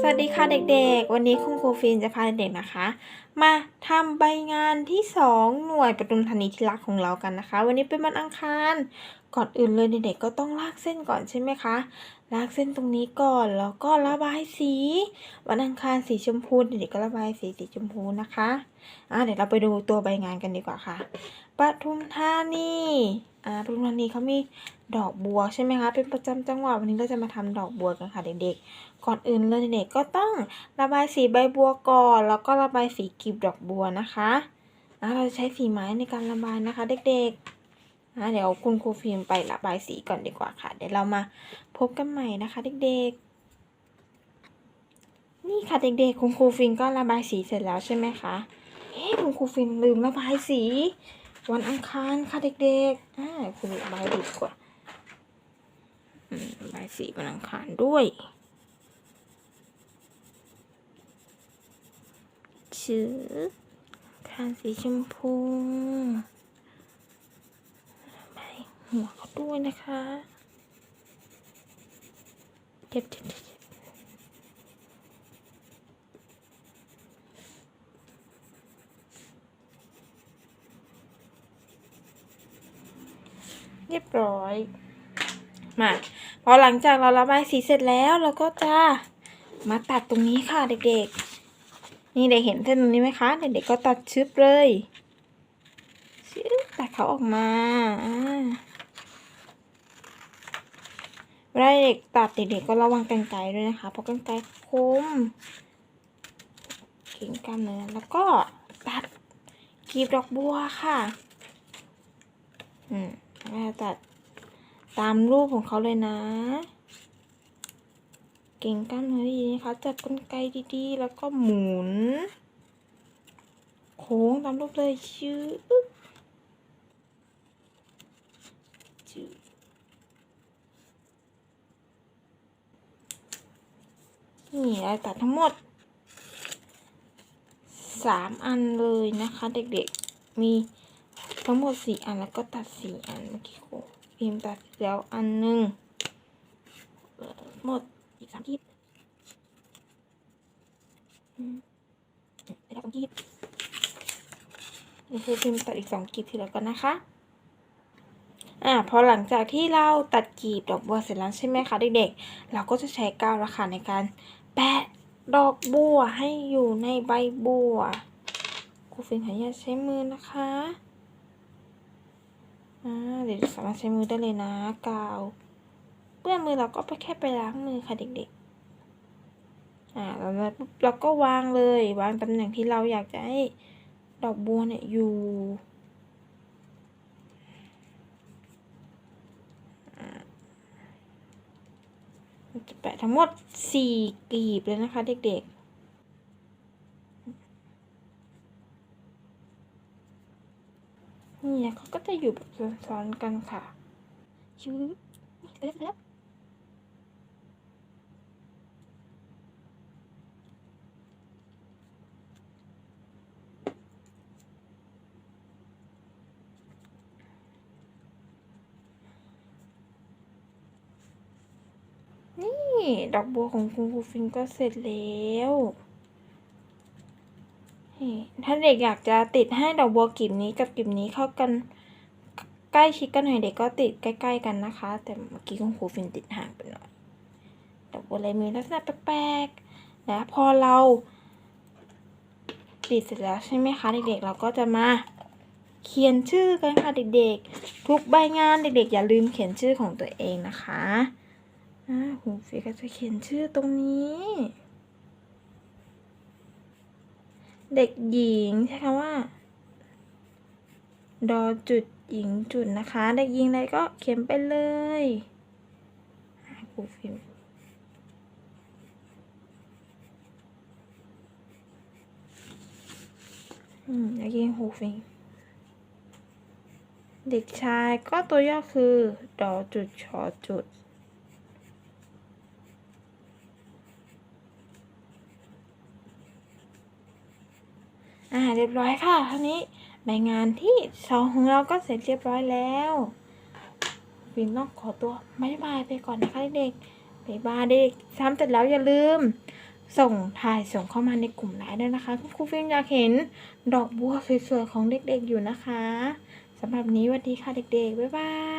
สวัสดีค่ะเด็กๆ วันนี้คุณครูฟินจะพาเด็กๆนะคะ มาทำใบงานที่ 2 หน่วยปทุมธานีที่รักของเรากันนะคะ วันนี้เป็นวันอังคาร ก่อนอื่นเลยเด็กๆก็ต้องลากเส้นก่อนใช่ไหมคะลากเส้นตรงนี้ก่อนแล้วก็ระบายสี วันอังคารสีชมพูเด็กๆก็ระบายสีสีชมพูนะคะอะเดี๋ยวเราไปดูตัวใบงานกันดีกว่าค่ะ ปทุมธานีอ่าปทุมธานีเขามีดอกบัวใช่ไหมคะเป็นประจำจังหวัดวันนี้เราจะมาทำดอกบัวกันค่ะเด็กๆ ก่อนอื่นเลยเด็กๆก็ต้องระบายสีใบบัวก่อน แล้วก็ระบายสีกลีบดอกบัวนะคะอะเราจะใช้สีไม้ในการระบายนะคะ เด็กๆอะเดี๋ยวคุณครูฟิล์มไประบายสีก่อนดีกว่าค่ะ เดี๋ยวเรามาพบกันใหม่นะคะ เด็กๆนี่ค่ะเด็กๆ คุณครูฟิล์มก็ระบายสีเสร็จแล้วใช่ไหมคะเอ๊ะคุณครูฟิล์มลืมระบายสี วันอังคารค่ะเด็กๆอ่าคุณระบายดีกว่าอืมบายสีวันอังคารด้วย ชื่อทานสีชมพูใบหัวเขาด้วยนะคะเจ็บเจ็บ เรียบร้อย มาพอหลังจากเราระบายสีเสร็จแล้วเราก็จะมาตัดตรงนี้ค่ะเด็กๆ นี่เด็กเห็นเส้นตรงนี้ไหมคะเด็กๆก็ตัดชึบเลยชึบตัดเขาออกมาเวลาเด็กตัดเด็กๆก็ระวังกรรไกรด้วยนะคะเพราะกรรไกรคมเก่งกล้ามเนื้อแล้วก็ตัดกีบดอกบัวค่ะ อืม แล้วก็ตัดตามรูปของเขาเลยนะ เก่งกล้ามเนื้อดีนะคะจัดกลไกดีๆ แล้วก็หมุน โค้งตามรูปเลยชื่อชื่อนี่เราตัดทั้งหมดสามอันเลยนะคะ เด็กๆ มี ทั้งหมดสี่อันแล้วก็ตัดสี่อันเมื่อกี้ครูพิมพ์ตัดแล้วอันหนึ่งหมดอีกสามกีบอืมได้แล้วสองกีบนี่คือพิมพ์ตัดอีกสองกีบทีแล้วกันนะคะอ่าพอหลังจากที่เราตัดกีบดอกบัวเสร็จแล้วใช่ไหมคะเด็กๆ เราก็จะใช้กาวราคาในการแปะดอกบัวให้อยู่ในใบบัวครูฟินขออนุญาตใช้มือนะคะ เดี๋ยวสามารถใช้มือได้เลยนะกาวเปื้อนมือเราก็ไปแค่ไปล้างมือค่ะเด็กๆ อ่าแล้วเราก็วางเลย วางตำแหน่งที่เราอยากจะให้ดอกบัวเนี่ยอยู่เราจะแปะทั้งหมดสี่กลีบเลยนะคะเด็กๆ นี่เขาก็จะอยู่แบบซ้อนๆกันค่ะชื้อเล็กแล้วนี่ ดอกบัวของคุณครูฟินก็เสร็จแล้ว ถ้าเด็กอยากจะติดให้ดอกบัวกลีบนี้กับกลีบนี้เข้ากันใกล้ชิดกันหน่อยเด็กก็ติดใกล้ ๆ กันนะคะ แต่เมื่อกี้คุณครูฟินติดห่างไปหน่อยดอกบัวลายมีลักษณะแปลกๆนะพอเราติดเสร็จแล้วใช่ไหมคะเด็กๆเราก็จะมาเขียนชื่อกันค่ะเด็กๆ ทุกใบงานเด็กๆ อย่าลืมเขียนชื่อของตัวเองนะคะอ่าคุณฟินก็จะเขียนชื่อตรงนี้ เด็กหญิงใช้คำว่า ดอจุดหญิงจุดนะคะ เด็กหญิงอะไรก็เขียนไปเลยอ่าครูฟิล์มอืมเด็กหญิงครูฟิล์มเด็กชายก็ตัวย่อคือ ดอจุดชอจุด อ่าเรียบร้อยค่ะเท่านี้ใบงานที่สองของเราก็เสร็จเรียบร้อยแล้วฟินต้องขอตัวบายบายไปก่อนนะคะเด็กบายบายเด็กทำเสร็จแล้วอย่าลืม ส่งถ่ายส่งเข้ามาในกลุ่มไลน์ด้วยนะคะคุณครูฟิล์มอยากเห็นดอกบัวสวยๆของเด็กๆอยู่นะคะสำหรับนี้สวัสดีค่ะเด็กๆบ๊ายบาย